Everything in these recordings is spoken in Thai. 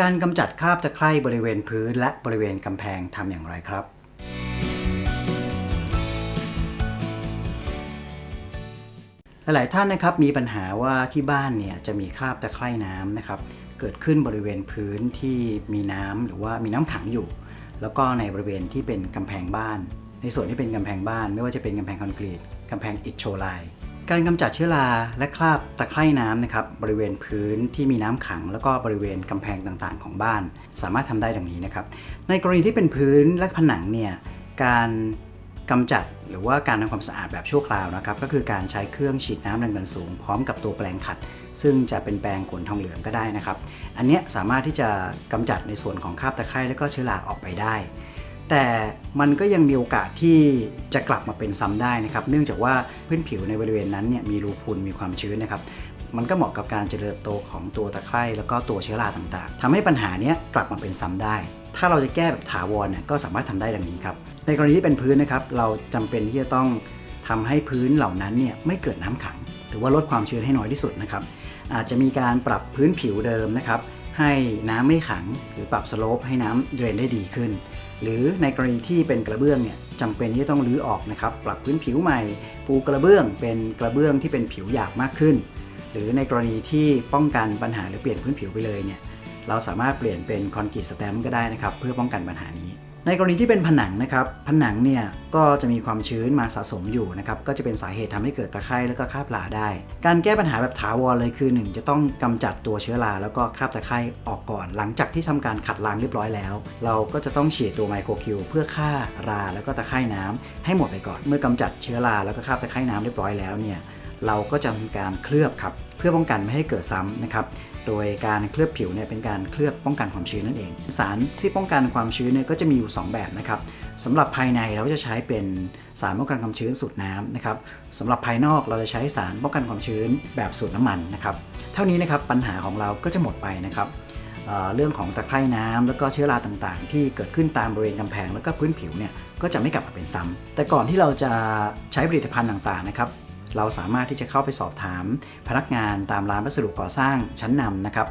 การกำจัดคราบตะไคร่บริเวณพื้นและบริเวณกำแพงทำอย่างไรครับ หลาย ๆ ท่านนะครับมีปัญหาว่าที่บ้านเนี่ยจะมีคราบตะไคร่น้ำนะครับเกิดขึ้นบริเวณพื้นที่มีน้ำหรือว่ามีน้ำขังอยู่ แล้วก็ในบริเวณที่เป็นกำแพงบ้าน ในส่วนที่เป็นกำแพงบ้าน ไม่ว่าจะเป็นกำแพงคอนกรีตกำแพงอิฐโชไลน์ การกำจัดเชื้อราและคราบตะไคร่น้ำนะครับบริเวณพื้นที่มีน้ำขัง แล้วก็บริเวณกำแพงต่างๆ ของบ้าน สามารถทำได้ดังนี้นะครับ ในกรณีที่เป็นพื้นและผนังเนี่ยการกำจัดหรือว่าการทำความสะอาดแบบชั่วคราวนะครับ ก็คือการใช้เครื่องฉีดน้ำแรงดันสูง พร้อมกับตัวแปรงขัด ซึ่งจะเป็นแปรงขนทองเหลืองก็ได้นะครับ อันนี้สามารถที่จะกำจัดในส่วนของคราบตะไคร่และก็เชื้อราออกไปได้ แต่มันก็ยังมีโอกาสที่จะกลับมาเป็นซ้ำได้นะครับ เนื่องจากว่าพื้นผิวในบริเวณนั้นเนี่ยมีรูพุนมีความชื้นนะครับมันก็เหมาะกับการเจริญโตของตัวตะไคร่แล้วก็ตัวเชื้อราต่างๆทำให้ปัญหานี้กลับมาเป็นซ้ำได้ ถ้าเราจะแก้แบบถาวรเนี่ยก็สามารถทำได้ดังนี้ครับ ในกรณีที่เป็นพื้นนะครับ เราจำเป็นที่จะต้องทำให้พื้นเหล่านั้นเนี่ยไม่เกิดน้ำขัง หรือว่าลดความชื้นให้น้อยที่สุดนะครับ อาจจะมีการปรับพื้นผิวเดิมนะครับ ให้น้ำไม่ขังหรือปรับสโลปให้น้ำเดรนได้ดีขึ้น หรือในกรณีที่เป็นกระเบื้องเนี่ยจำเป็นที่จะต้องรื้อออกนะครับปรับพื้นผิวใหม่ ปูกระเบื้องเป็นกระเบื้องที่เป็นผิวหยาบมากขึ้น หรือในกรณีที่ป้องกันปัญหาหรือเปลี่ยนพื้นผิวไปเลยเนี่ยเราสามารถเปลี่ยนเป็นคอนกรีตสแตมป์ก็ได้นะครับเพื่อป้องกันปัญหานี้ ในกรณีที่เป็นผนังนะครับ ผนังเนี่ยก็จะมีความชื้นมาสะสมอยู่นะครับ ก็จะเป็นสาเหตุทำให้เกิดตะไคร่แล้วก็คราบลาได้ การแก้ปัญหาแบบถาวรเลยคือ 1 จะต้องกำจัดตัวเชื้อราแล้วก็คราบตะไคร่ออกก่อน หลังจากที่ทำการขัดล้างเรียบร้อยแล้ว เราก็จะต้องฉีดตัวไมโครคิวเพื่อฆ่าราแล้วก็ตะไคร่น้ำให้หมดไปก่อน เมื่อกำจัดเชื้อราแล้วก็คราบตะไคร่น้ำเรียบร้อยแล้วเนี่ย เราก็จะทำการเคลือบครับ เพื่อป้องกันไม่ให้เกิดซ้ำนะครับโดยการเคลือบผิวเนี่ยเป็นการเคลือบป้องกันความชื้นนั่นเอง สารที่ป้องกันความชื้นเนี่ยก็จะมีอยู่ 2 แบบนะครับสำหรับภายในเราก็จะใช้เป็นสารป้องกันความชื้นสูตรน้ำนะครับสำหรับภายนอกเราจะใช้สารป้องกันความชื้นแบบสูตรน้ำมันนะครับ เท่านี้นะครับปัญหาของเราก็จะหมดไปนะครับเเรื่องของตะไคร่น้ำแล้วก็เชื้อราต่างๆ ที่เกิดขึ้นตามบริเวณกำแพงแล้วก็พื้นผิวเนี่ยก็จะไม่กลับมาเป็นซ้ำแต่ก่อนที่เราจะใช้ผลิตภัณฑ์ต่างๆนะครับ เราสามารถที่จะเข้าไปสอบถามพนักงานตามร้านวัสดุก่อสร้างชั้นนำนะครับ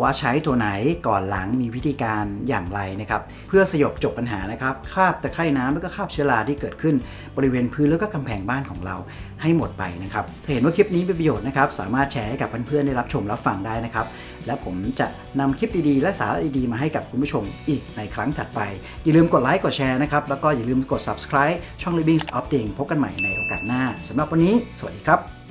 ว่าใช้ตัวไหนก่อนหลังมีวิธีการอย่างไรนะครับ เพื่อสยบจบปัญหานะครับคาบตะไคร่น้ำแล้วก็คาบเชื้อราที่เกิดขึ้น บริเวณพื้นแล้วก็กำแพงบ้านของเราให้หมดไปนะครับถ้าเห็นว่าคลิปนี้เป็นประโยชน์นะครับ สามารถแชร์ให้กับเพื่อนๆได้รับชมรับฟังได้นะครับ และผมจะนำคลิปดีๆ และสาระดีๆมาให้กับคุณผู้ชมอีกในครั้งถัดไป อย่าลืมกดไลค์กดแชร์นะครับแล้วก็อย่าลืมกด subscribe ช่อง Living of Thing พบกันใหม่ในโอกาสหน้าสำหรับวันนี้ สวัสดีครับ